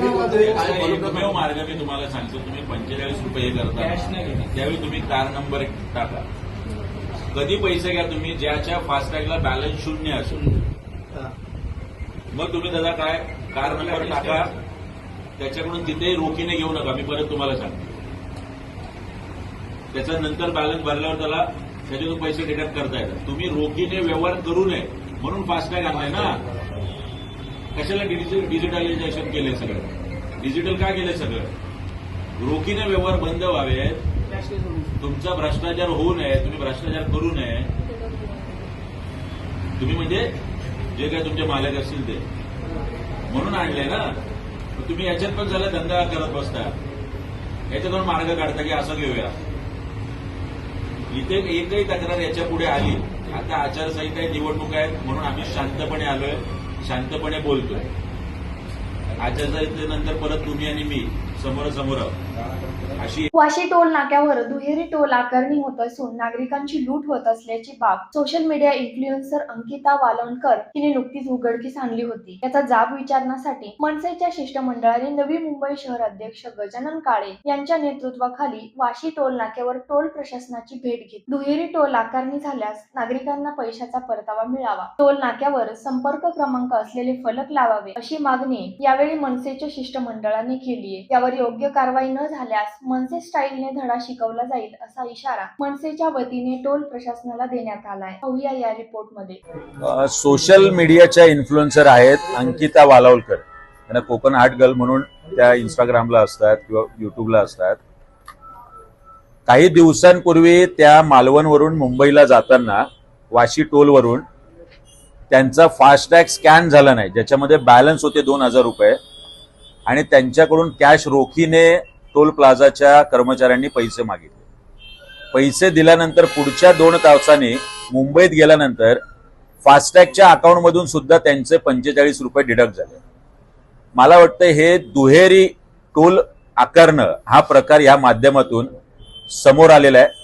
एकमेव मार्ग मी तुम्हाला सांगतो तुम्ही पंचेचाळीस रुपये करता. त्यावेळी तुम्ही कार नंबर टाका. कधी पैसे घ्या तुम्ही ज्याच्या फास्टॅगला बॅलन्स शून्य असेल. मग तुम्ही त्याचा काय कार नंबर टाका. त्याच्याकडून तिथे रोखीने घेऊ नका मी परत तुम्हाला सांगतो. त्याच्यानंतर बॅलन्स भरल्यावर त्याला त्याच्यातून पैसे डिडक्ट करता येतात. तुम्ही रोखीने व्यवहार करू नये म्हणून फास्टॅग आणलाय ना. कशाला डिजिटलायझेशन केलंय सगळं? डिजिटल का केलंय सगळं? रोखीने व्यवहार बंद व्हावेत तुमचा भ्रष्टाचार होऊ नये तुम्ही भ्रष्टाचार करू नये. तुम्ही म्हणजे जे काय तुमचे मालक असतील ते. म्हणून आणले ना? तुम्ही याच्यात पण झाला धंदा करत बसता. याच्यातून मार्ग काढता की असं घेऊया. इथे एकही तक्रार याच्यापुढे आली. आता आचारसंहिता निवडणूक आहेत म्हणून आम्ही शांतपणे आलोय. शांतपणे बोलतोय. आचारसंहितेनंतर परत तुम्ही आणि मी वाशी टोल नाक्यावर दुहेरी टोल आकारणी होत असून नागरिकांची लूट होत असल्याची बाब social media influencer Ankita Valvankar हिने नुकतीच उघडकीस आणली होती. याचा जाब विचारण्यासाठी मनसेच्या शिष्टमंडळाने नवी मुंबई शहर अध्यक्ष गजानन काळे यांच्या नेतृत्वाखाली वाशी टोल नाक्यावर टोल प्रशासनाची भेट घेतली दुहेरी टोल आकारणी झाल्यास नागरिकांना पैशाचा परतावा मिळावा. टोल नाक्यावर संपर्क क्रमांक असलेले फलक लावावे अशी मागणी यावेळी मनसेच्या शिष्टमंडळाने केली आहे यावर योग्य कारवाई न झाल्यास मनसे स्टाईलने धडा शिकवला जाईल असा इशारा मनसेच्या वतीने टोल प्रशासनाला देण्यात आलाय. पाहूया या रिपोर्टमध्ये सोशल मीडियाच्या इन्फ्लुएन्सर आहेत अंकिता वालावलकर. त्यांना कोकण आर्ट गर्ल म्हणून त्या इंस्टाग्रामला असतात किंवा युट्यूबला असतात. काही दिवसांपूर्वी त्या मालवणवरून मुंबईला जाताना वाशी टोलवरून त्यांचा फास्टॅग स्कॅन झाला नाही. ज्याच्यामध्ये बॅलन्स होते दोन हजार रुपये. आणि त्यांच्याकडून कॅश रोखीने टोल प्लाझाच्या कर्मचाऱ्यांनी पैसे मागितले. पैसे दिल्यानंतर पुढच्या दोन तासांनी मुंबईत गेल्यानंतर फास्टॅगच्या अकाउंटमधून सुद्धा त्यांचे पंचेचाळीस रुपये डिडक्ट झाले. मला वाटतं हे दुहेरी टोल आकारणं हा प्रकार या माध्यमातून समोर आलेला आहे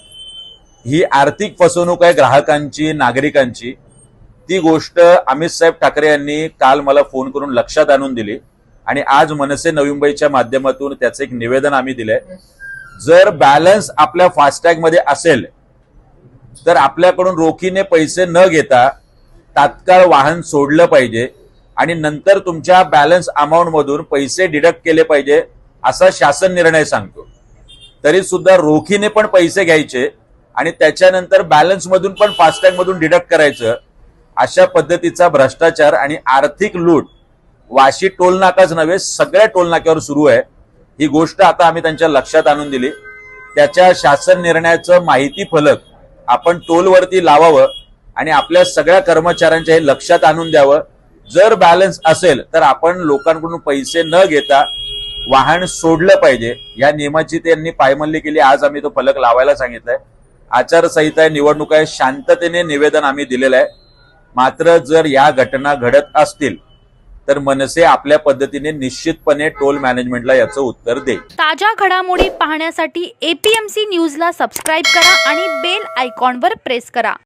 ही आर्थिक फसवणूक आहे ग्राहकांची नागरिकांची. ती गोष्ट अमित साहेब ठाकरे यांनी काल मला फोन करून लक्षात आणून दिली. आणि आज मनसे नवी मुंबईच्या माध्यमातून त्याचं एक निवेदन आम्ही दिलंय. जर बॅलन्स आपल्या फास्टॅगमध्ये असेल तर आपल्याकडून रोखीने पैसे न घेता तात्काळ वाहन सोडलं पाहिजे आणि नंतर तुमच्या बॅलन्स अमाऊंट मधून पैसे डिडक्ट केले पाहिजे असा शासन निर्णय सांगतो. तरी सुद्धा रोखीने पण पैसे घ्यायचे आणि त्याच्यानंतर बॅलन्स मधून पण फास्टॅग मधून डिडक्ट करायचं अशा पद्धतीचा भ्रष्टाचार आणि आर्थिक लूट वाशी टोलनाकाच नव्हे सगळ्या टोलनाक्यावर सुरू आहे. ही गोष्ट आता आम्ही त्यांच्या लक्षात आणून दिली. त्याच्या शासन निर्णयाचं माहिती फलक आपण टोलवरती लावावं आणि आपल्या सगळ्या कर्मचाऱ्यांच्या हे लक्षात आणून द्यावं. जर बॅलन्स असेल तर आपण लोकांकडून पैसे न घेता वाहन सोडलं पाहिजे. या नियमाची त्यांनी पायमल्ली केली. आज आम्ही तो फलक लावायला सांगितलाय. आचारसंहिता आहे निवडणूक आहे. शांततेने निवेदन आम्ही दिलेलं आहे. मात्र जर या घटना घडत असतील तर मनसे आपल्या पद्धतीने निश्चितपणे टोल मॅनेजमेंटला याचं उत्तर देईल. ताज्या घडामोडी पाहण्यासाठी एपीएमसी न्यूजला सबस्क्राईब करा आणि बेल आयकॉनवर प्रेस करा.